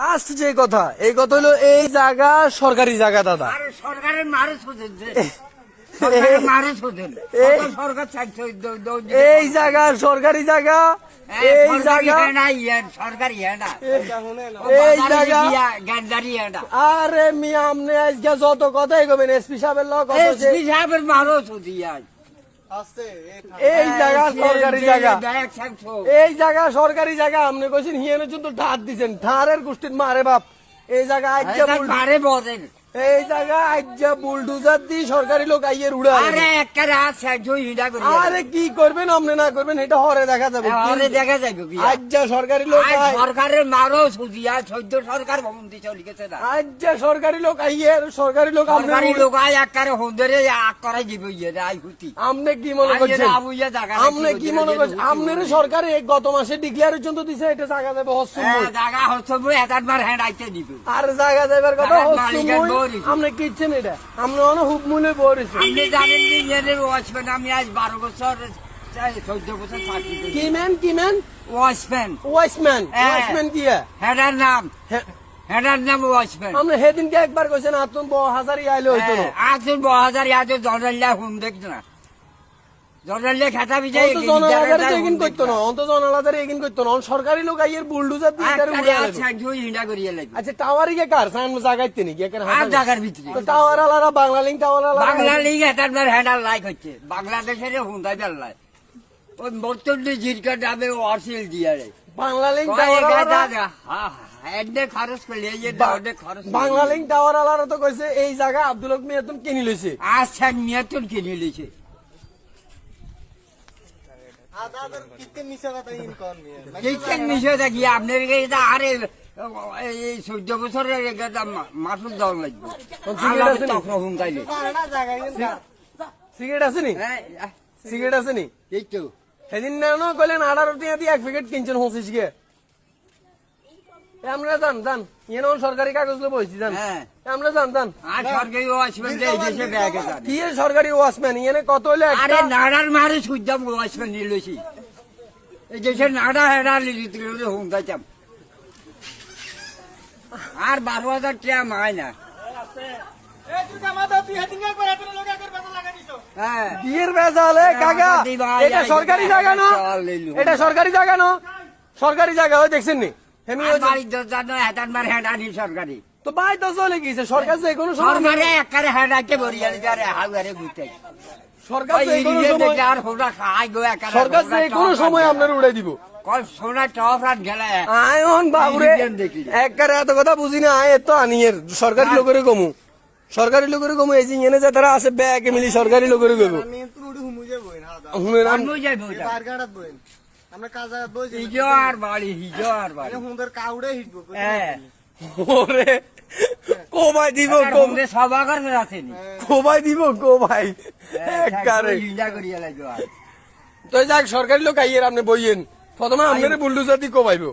Last যে কথা এই কথা হলো এই জায়গা সরকারি জায়গা দাদা। আরে সরকারের এই- জায়গা সরকারি জায়গা এই জায়গা। সরকারি এই জায়গা। আরে মিয়া আমনে আজকে যত কথাই কবেন এসপি সাহেবের যে- SP সাহেবের শুধু আজ। এই জায়গা সরকারি জায়গা। এই জায়গা সরকারি জায়গা আপনি কইছেন হিয়ানের জন্য ঢাক দিছেন। ধারের গোষ্ঠীর মারে বাপ। এই জায়গা মারে বদেন। এই জায়গা বুলডুজার সরকারি লোক আইয়ের উড়া আরে একটা রাত সাহায্য হিডা করি আরে কি করবেন আপনি না করবেন এটা হরে দেখা যাবে। আরে দেখা যাবে কি আজ্জা সরকারি লোক সরকারের মারও শুধু সদ্য সরকার ভবন্তি চলে গেছে না। আজ্জা সরকারি লোক আইয়ের সরকারি লোক সরকারি লোক আয় একবারে হন্দরে আগ করাই দিব ইয়ে রে আই হুতি। আপনি কি মনে করছেন? আপনি কি মনে করছেন? আপনার সরকার এই গত মাসে ডিক্লেয়ার জন্য দিছে এটা জায়গা দেবে হস্তুম জায়গা মার আইতে দিব। আর জায়গা দেবার কথা হস্তুম মালিকের আপনি কিচ্ছেন এটা আপনি অনেক হুব মূল্যে বড়িছে আপনি জানেন নি ইয়ে ওয়াচম্যান আমি আজ বারো বছর চোদ্দ বছর চাকরি কি ম্যান কি ম্যান? ওয়াচম্যান। ওয়াইসম্যান হ্যাঁ। কি হ্যাঁ? হেডার নাম। হ্যাঁ, হেডার নাম ওয়াচম্যান। আপনি সেদিনকে একবার কইছেন আতুন ব হাজার আইলে হইতো। আতুন আজুর বহাজার আজ জনাল্লা হুম দেখছ না। জনাল্লা খেতা বিজয় অন্ত জনলাদারি এগিন করতো না অন্ত জনলাদারি এগিন করতো না সরকারি লোক আইয়ের বুলডুজার দিয়ে এটারে উড়াই লাগবে। হিন্ডা করিয়া লাগবে। আচ্ছা টাওয়ারি কে কার? সাইন জাগাইতে নাকি? এখানে আর জায়গার ভিতরে। তো টাওয়ার আলারা বাংলা লিঙ্ক টাওয়ার আলারা বাংলা লিগ এটার হ্যান্ডাল লাইক হচ্ছে। বাংলাদেশের হুন্দাই বেল্লায় ওই বর্তমানে জিরকা ডাবে অর্সিল দিয়া রে। বাংলা লিঙ্ক টাওয়ার আলারা দাদা, হা, হা, এডে খরচ করলে এই যে বা- ওডে খরচ বাংলা লিঙ্ক টাওয়ার আলারা তো কইছে এই জায়গা আব্দুল হক মিয়াতুন কিনি লইছে। আজ ছাড় মিয়াতুন কিনে লিছে কিচেন মিশে থাকি আপনার কাছে আরে এই চোদ্দ বছরের একটা মাসুল দেওয়া লাগবে। সিগারেট আছে নি? তখন হুঙ্কাইলে সিগারেট আছে নি? হ্যাঁ, সিগারেট আছে নি? এই তো সেদিন না কইলেন এক প্যাকেট কিনছেন হোসে আমরা জান জান ইয়ে সরকারি কাগজ লো বইছি জান হ্যাঁ। আমরা জান জান আর সরকারি ওয়াচম্যান এই দেশে ব্যাগে যান কি সরকারি ওয়াচম্যান ইয়ে কত হইলে আরে নাড়ার মারে সুজাম ওয়াচম্যান নিলছি এই দেশে নাড়া হেডা লিলিত হুঙ্কাইতাম আর বারো হাজার না। হ্যাঁ। বিয়ের বেজালে কাকা। এটা আইছে, সরকারি জায়গা না? এটা সরকারি জায়গা না? সরকারি জায়গা ওই দেখছেন নি? সরকারি। তো বাই তো চলে গিয়েছে সরকার যে কোনো সরকারে একবারে হেডাকে বরিয়ালি যারে হাউয়ারে ঘুরতে সরকার যে কোনো সময় আর হোনা খাই গো একারে সরকার যে কোনো সময় আপনার উড়াই দিব। কল সোনা টপ রাত গেলে। আয়ন বাবুরে একবারে এত কথা বুঝি না আয় তো আনিয়ের সরকারি লোকের কমু। সরকারি লোকের কমু এই যে এনে যে তারা আছে ব্যাগ মিলি সরকারি লোকের কমু। নাম আমি যাইব হিজো আর বাড়ি হিজো আর বাড়ি হ্যাঁ ওরে কোবাই দিব কোমরে করবে রাতেনি কোবাই দিব কোবাই। একবারে হিজা করিয়া লাগো তো যাক সরকারি লোক আইয়ের আপনি বইয়েন। প্রথমে আপনারে বুলডুজার দি কোবাইব।